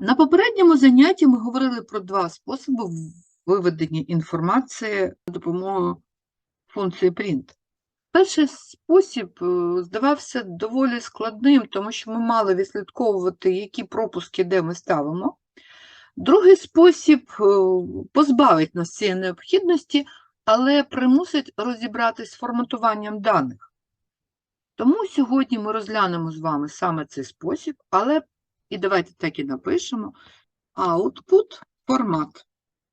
На попередньому занятті ми говорили про два способи виведення інформації за допомогою функції print. Перший спосіб е, здавався доволі складним, тому що ми мали відслідковувати, які пропуски де ми ставимо. Другий спосіб е, позбавить нас цієї необхідності, але примусить розібратись з форматуванням даних. Тому сьогодні ми розглянемо з вами саме цей спосіб, але і давайте так і напишемо output формат.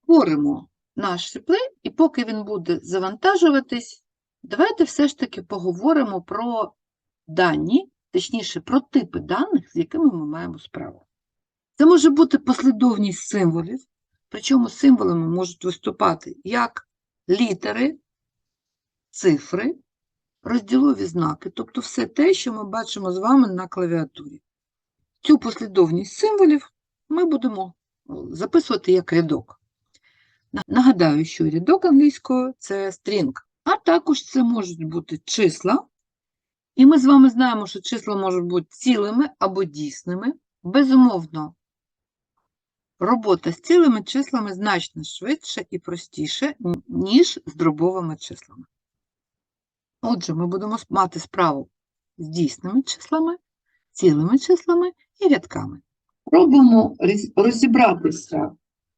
Творимо наш реплей, і поки він буде завантажуватись, давайте все ж таки поговоримо про дані, точніше, про типи даних, з якими ми маємо справу. Це може бути послідовність символів, причому символами можуть виступати як літери, цифри, розділові знаки, тобто все те, що ми бачимо з вами на клавіатурі. Цю послідовність символів ми будемо записувати як рядок. Нагадаю, що рядок англійською це string, а також це можуть бути числа. І ми з вами знаємо, що числа можуть бути цілими або дійсними. Безумовно, робота з цілими числами значно швидше і простіше, ніж з дробовими числами. Отже, ми будемо мати справу з дійсними числами, цілими числами і рядками. Пробуємо розібратися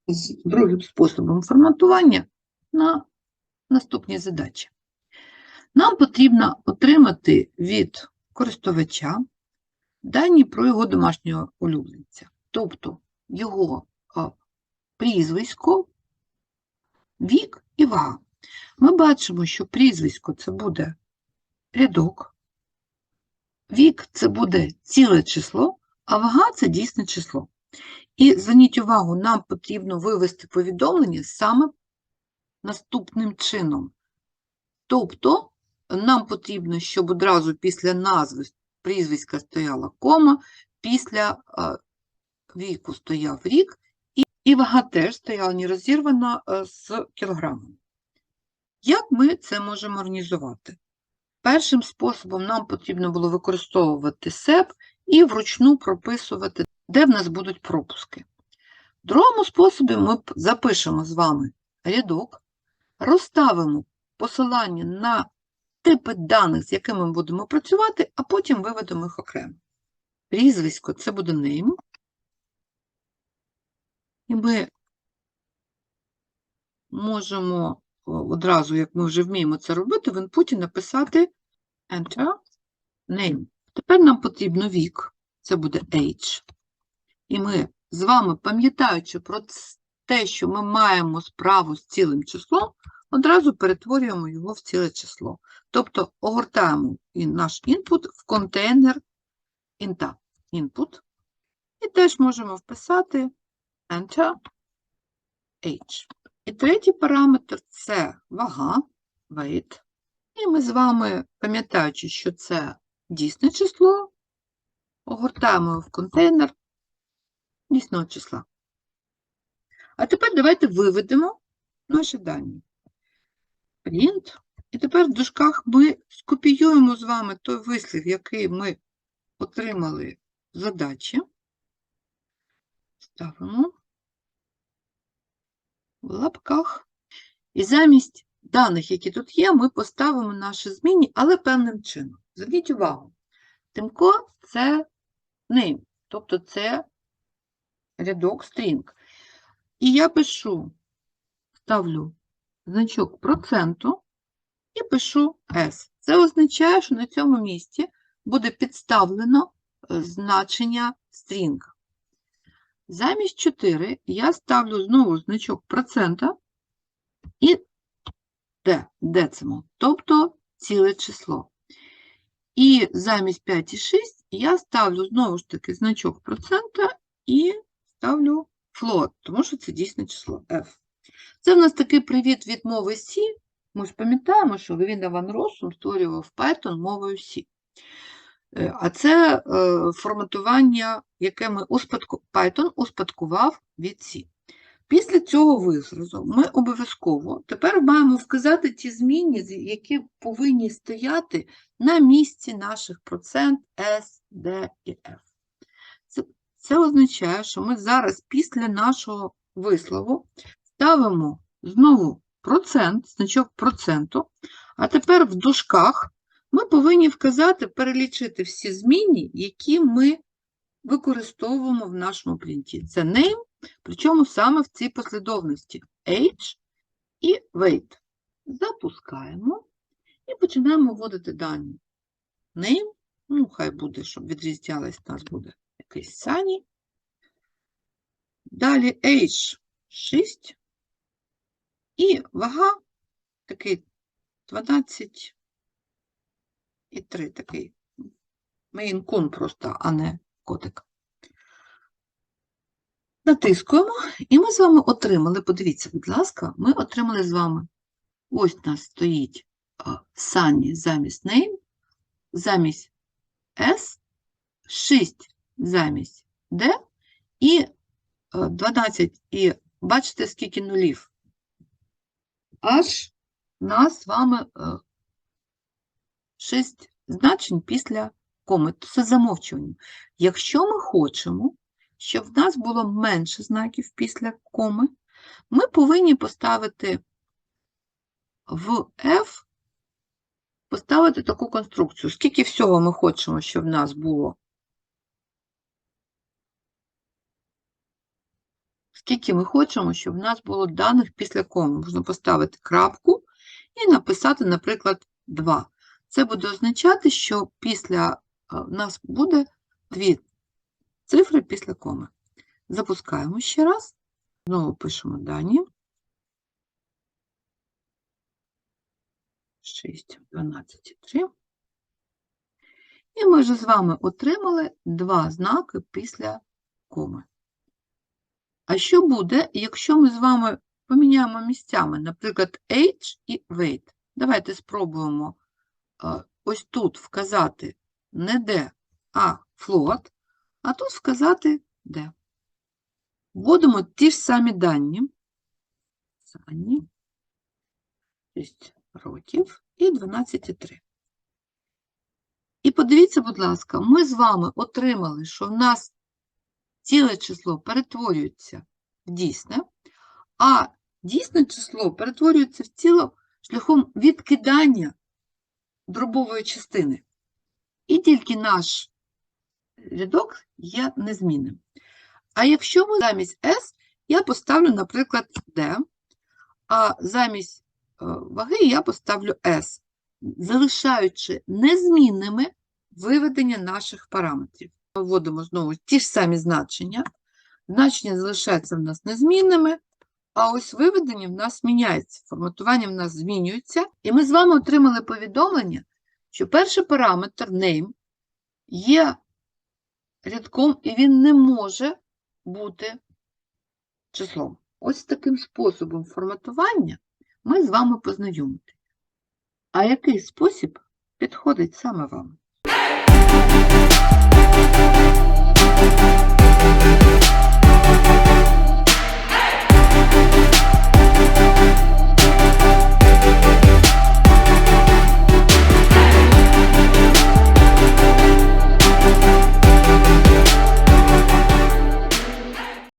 з другим способом форматування на наступні задачі. Нам потрібно отримати від користувача дані про його домашнього улюбленця, тобто його прізвисько, вік і вага. Ми бачимо, що прізвисько це буде рядок, вік це буде ціле число, а вага це дійсне число. І зверніть увагу, нам потрібно вивести повідомлення саме наступним чином. Тобто, нам потрібно, щоб одразу після назви прізвиська стояла кома, після віку стояв рік, і вага теж стояла не розірвана з кілограмом. Як ми це можемо організувати? Першим способом нам потрібно було використовувати SEP і вручну прописувати, де в нас будуть пропуски. В другому способі ми запишемо з вами рядок, розставимо посилання на типи даних, з якими ми будемо працювати, а потім виведемо їх окремо. Прізвисько це буде name. І ми можемо одразу, як ми вже вміємо це робити, в інпуті написати Enter name. Тепер нам потрібно вік, це буде age. І ми з вами, пам'ятаючи про те, що ми маємо справу з цілим числом, одразу перетворюємо його в ціле число. Тобто огортаємо і наш інпут в контейнер інта. Input. І теж можемо вписати Enter Age. І третій параметр це вага, weight. І ми з вами, пам'ятаючи, що це дійсне число, огортаємо його в контейнер дійсного числа. А тепер давайте виведемо наші дані. Print. І тепер в дужках ми скопіюємо з вами той вислів, який ми отримали в задачі. Ставимо в лапках. І замість даних, які тут є, ми поставимо наші змінні, але певним чином. Зверніть увагу. Тимко – це name, тобто це рядок string. І я пишу, ставлю значок проценту і пишу S. Це означає, що на цьому місці буде підставлено е, значення string. Замість 4 я ставлю знову значок процента і D, decimal, тобто ціле число. І замість 5 і 6 я ставлю знову ж таки значок процента і ставлю float, тому що це дійсне число F. Це в нас такий привіт від мови C. Ми ж пам'ятаємо, що Левіна Ван Россум створював Python мовою C. Е, А це е, форматування, яке ми успадку... Python успадкував від C. Після цього виразу ми обов'язково тепер маємо вказати ті змінні, з- які повинні стояти на місці наших процент S, D і F. Це, Це означає, що ми зараз після нашого вислову ставимо знову процент, значок проценту, а тепер в дужках ми повинні вказати, перелічити всі змінні, які ми використовуємо в нашому принті. Це name, причому саме в цій послідовності age і weight. Запускаємо і починаємо вводити дані. Name, ну, хай буде, щоб відрізнялось, у нас буде якийсь сані. Далі age 6. І вага такий 12 і 3 такий. Мейн-кун просто, а не котик. Натискуємо, і ми з вами отримали, подивіться, будь ласка, ми отримали з вами, ось у нас стоїть Sunny замість name, замість S, 6 замість D і е, 12. І бачите, скільки нулів? Аж нас з вами 6 значень після коми. Це замовчування. Якщо ми хочемо, щоб в нас було менше знаків після коми, ми повинні поставити в F, поставити таку конструкцію. Скільки всього ми хочемо, щоб в нас було? Скільки ми хочемо, щоб в нас було даних після коми. Можна поставити крапку і написати, наприклад, 2. Це буде означати, що після е, в нас буде дві цифри після коми. Запускаємо ще раз. Знову пишемо дані. 6, 12 3. І ми вже з вами отримали два знаки після коми. А що буде, якщо ми з вами поміняємо місцями, наприклад, age і weight? Давайте спробуємо ось тут вказати не де, а float, а тут вказати де. Вводимо ті ж самі дані. Дані. 6 років і 12,3. І подивіться, будь ласка, ми з вами отримали, що в нас ціле число перетворюється в дійсне, а дійсне число перетворюється в ціло шляхом відкидання дробової частини. І тільки наш рядок є незмінним. А якщо ми замість S, я поставлю, наприклад, D, а замість е, ваги я поставлю S, залишаючи незмінними виведення наших параметрів. Вводимо знову ті ж самі значення. Значення залишаються в нас незмінними, а ось виведення в нас міняється, форматування в нас змінюється. І ми з вами отримали повідомлення, що перший параметр name є рядком, і він не може бути числом. Ось таким способом форматування ми з вами познайомимося. А який спосіб підходить саме вам?